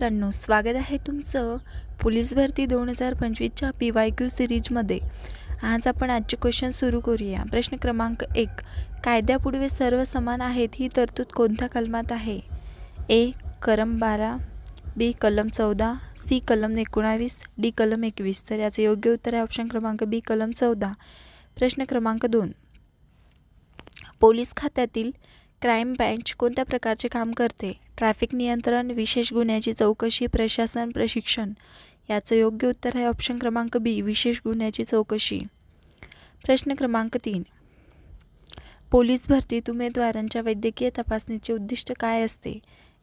मित्रांनो स्वागत आहे तुमचं पोलीस भरती दोन हजार पंचवीसच्या पी वाय क्यू सिरीजमध्ये. आज आपण आजचे क्वेश्चन सुरू करूया. प्रश्न क्रमांक एक. कायद्यापुढे सर्व समान आहेत ही तरतूद कोणत्या कलमात आहे? ए. कलम बारा. बी. कलम चौदा. सी. कलम एकोणावीस. डी. कलम एकवीस. तर याचं योग्य उत्तर आहे ऑप्शन क्रमांक बी कलम चौदा. प्रश्न क्रमांक दोन. पोलीस खात्यातील क्राईम ब्रँच कोणत्या प्रकारचे काम करते? ट्रॅफिक नियंत्रण विशेष गुन्ह्याची चौकशी प्रशासन प्रशिक्षण? याचं योग्य उत्तर आहे ऑप्शन क्रमांक बी विशेष गुन्ह्याची चौकशी. प्रश्न क्रमांक तीन. पोलीस भरतीत उमेदवारांच्या वैद्यकीय तपासणीचे उद्दिष्ट काय असते?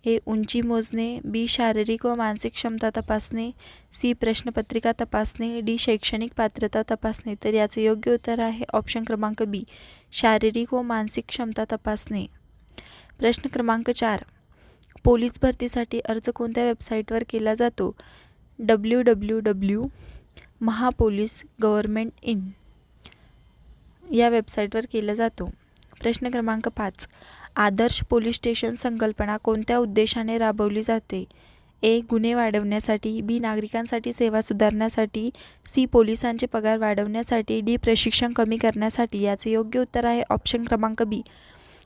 ए उंची मोजणे बी शारीरिक व मानसिक क्षमता तपासणे सी प्रश्नपत्रिका तपासणे डी शैक्षणिक पात्रता तपासणे. तर याचे योग्य उत्तर आहे ऑप्शन क्रमांक बी शारीरिक व मानसिक क्षमता तपासणे. प्रश्न क्रमांक चार. पोलीस भरतीसाठी अर्ज कोणत्या वेबसाईटवर केला जातो? डब्ल्यू डब्ल्यू डब्ल्यू महापोलीस गव्हर्मेंट इन. या वेबसाईटवर केला जातो. प्रश्न क्रमांक पाच. आदर्श पोलीस स्टेशन संकल्पना कोणत्या उद्देशाने राबवली जाते? ए. गुन्हे वाढवण्यासाठी बी. नागरिकांसाठी सेवा सुधारण्यासाठी सी. पोलिसांचे पगार वाढवण्यासाठी डी. प्रशिक्षण कमी करण्यासाठी याचे योग्य उत्तर आहे ऑप्शन क्रमांक बी.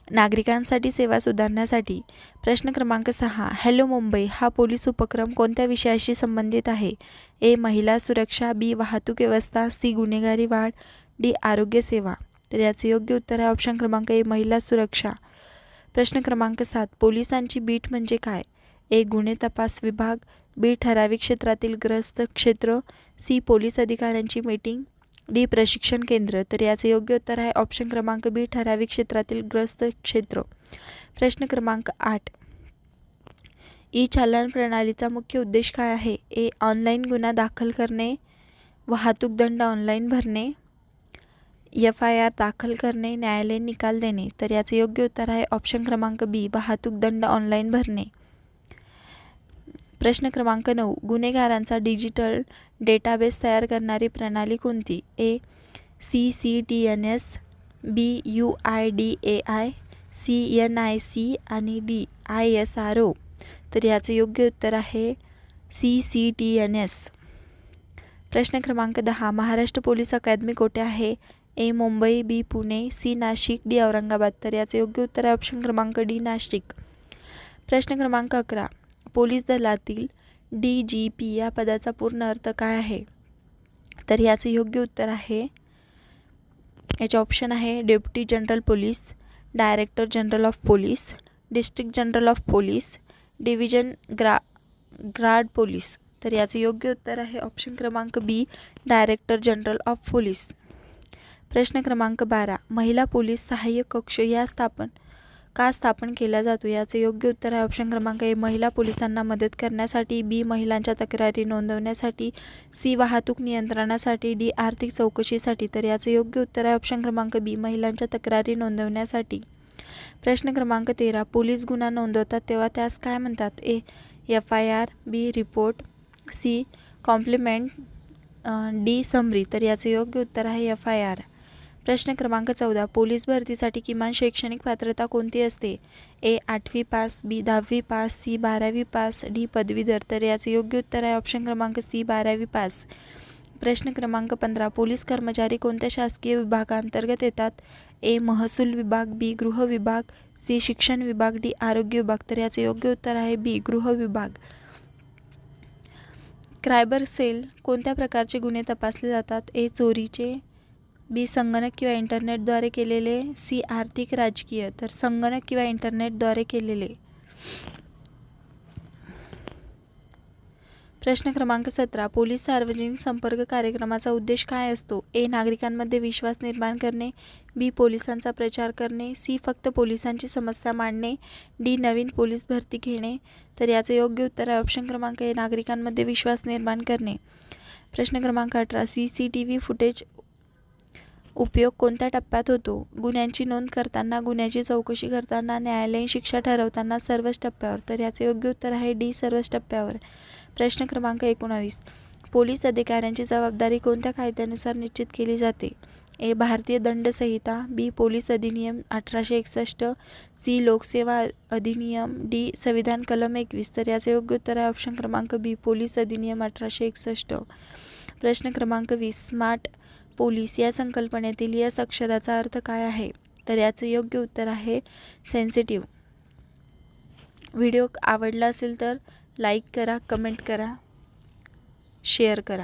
नागरिकांसाठी सेवा सुधारण्यासाठी प्रश्न क्रमांक सहा हॅलो मुंबई हा पोलीस उपक्रम कोणत्या विषयाशी संबंधित आहे? ए महिला सुरक्षा बी वाहतूक व्यवस्था सी गुन्हेगारी वाढ डी आरोग्य सेवा. तर याचे योग्य उत्तर आहे ऑप्शन क्रमांक ए महिला सुरक्षा. प्रश्न क्रमांक सात पोलिसांची बीट म्हणजे काय? ए गुन्हे तपास विभाग बी ठराविक क्षेत्रातील ग्रस्त क्षेत्र सी पोलीस अधिकाऱ्यांची मीटिंग डी प्रशिक्षण केंद्र तर याचे योग्य उत्तर आहे ऑप्शन क्रमांक बी ठराविक क्षेत्रातील ग्रस्त क्षेत्र. प्रश्न क्रमांक आठ. ई चालन प्रणालीचा मुख्य उद्देश काय आहे? ए ऑनलाईन गुन्हा दाखल करणे. वाहतूक दंड ऑनलाईन भरणे. एफ आय आर दाखल करणे न्यायालयीन निकाल देणे. तर याचे योग्य उत्तर आहे ऑप्शन क्रमांक बी वाहतूक दंड ऑनलाईन भरणे. प्रश्न क्रमांक नऊ. गुन्हेगारांचा डिजिटल डेटाबेस तयार करणारी प्रणाली कोणती? A C C T N S B U I D A I C N I C आणि D I S R O तर याचं योग्य उत्तर आहे C C T N S प्रश्न क्रमांक दहा. महाराष्ट्र पोलीस अकादमी कोठे आहे? A Mumbai B Pune C Nashik D Aurangabad. तर याचं योग्य उत्तर आहे ऑप्शन क्रमांक डी नाशिक. प्रश्न क्रमांक अकरा. पोलीस दलातील डी जी पी या पदाचा पूर्ण अर्थ काय आहे? तर याचं योग्य उत्तर आहे. याचे ऑप्शन आहे deputy general police director general of police district general of police division ग्रा ग्राड पोलीस तर याचं योग्य उत्तर आहे ऑप्शन क्रमांक B director general of police प्रश्न क्रमांक बारा महिला पोलीस सहाय्यक कक्ष या स्थापन का स्थापन केला जातो? याचे योग्य उत्तर आहे ऑप्शन क्रमांक ए महिला पोलिसांना मदत करण्यासाठी बी महिलांच्या तक्रारी नोंदवण्यासाठी सी वाहतूक नियंत्रणासाठी डी आर्थिक चौकशीसाठी. तर याचे योग्य उत्तर आहे ऑप्शन क्रमांक बी महिलांच्या तक्रारी नोंदवण्यासाठी. प्रश्न क्रमांक तेरा पोलीस गुन्हा नोंदवतात तेव्हा त्यास काय म्हणतात? A F I R B report C compliment D summary. तर याचे योग्य उत्तर आहे एफ आय आर. प्रश्न क्रमांक चौदा. पोलीस भरतीसाठी किमान शैक्षणिक पात्रता कोणती असते? ए आठवी पास बी दहावी पास सी बारावी पास डी पदवीधर. तर याचे योग्य उत्तर आहे ऑप्शन क्रमांक सी बारावी पास. प्रश्न क्रमांक पंधरा. पोलीस कर्मचारी कोणत्या शासकीय विभागांतर्गत येतात? ए महसूल विभाग बी गृह विभाग सी शिक्षण विभाग डी आरोग्य विभाग. तर याचे योग्य उत्तर आहे बी गृह विभाग. क्रायबर सेल कोणत्या प्रकारचे गुन्हे तपासले जातात? ए चोरीचे बी संगणक किंवा इंटरनेटद्वारे केलेले सी आर्थिक राजकीय तर संगणक किंवा इंटरनेटद्वारे केलेले. प्रश्न क्रमांक सतरा पोलीस सार्वजनिक संपर्क कार्यक्रमाचा उद्देश काय असतो? ए नागरिकांमध्ये विश्वास निर्माण करणे. बी पोलिसांचा प्रचार करणे. सी फक्त पोलिसांची समस्या मांडणे. डी नवीन पोलीस भरती घेणे. तर याचं योग्य उत्तर आहे ऑप्शन क्रमांक ए नागरिकांमध्ये विश्वास निर्माण करणे. प्रश्न क्रमांक अठरा C C T V footage उपयोग कोणत्या टप्प्यात होतो? गुन्ह्यांची नोंद करताना गुन्ह्याची चौकशी करताना न्यायालयीन शिक्षा ठरवताना सर्वच टप्प्यावर. तर याचे योग्य उत्तर आहे डी सर्वच टप्प्यावर. प्रश्न क्रमांक एकोणावीस. पोलीस अधिकाऱ्यांची जबाबदारी कोणत्या कायद्यानुसार निश्चित केली जाते? ए भारतीय दंड संहिता. बी पोलीस अधिनियम अठराशे एकसष्ट. सी लोकसेवा अधिनियम. डी संविधान कलम एकवीस. तर याचं योग्य उत्तर आहे ऑप्शन क्रमांक बी पोलीस अधिनियम अठराशे एकसष्ट. प्रश्न क्रमांक वीस. स्मार्ट पोलीस या संकल्पनेतील यस अक्षराचा अर्थ काय आहे? तर याचं योग्य उत्तर आहे सेन्सिटिव्ह व्हिडिओ आवडला असेल तर लाईक करा कमेंट करा शेअर करा.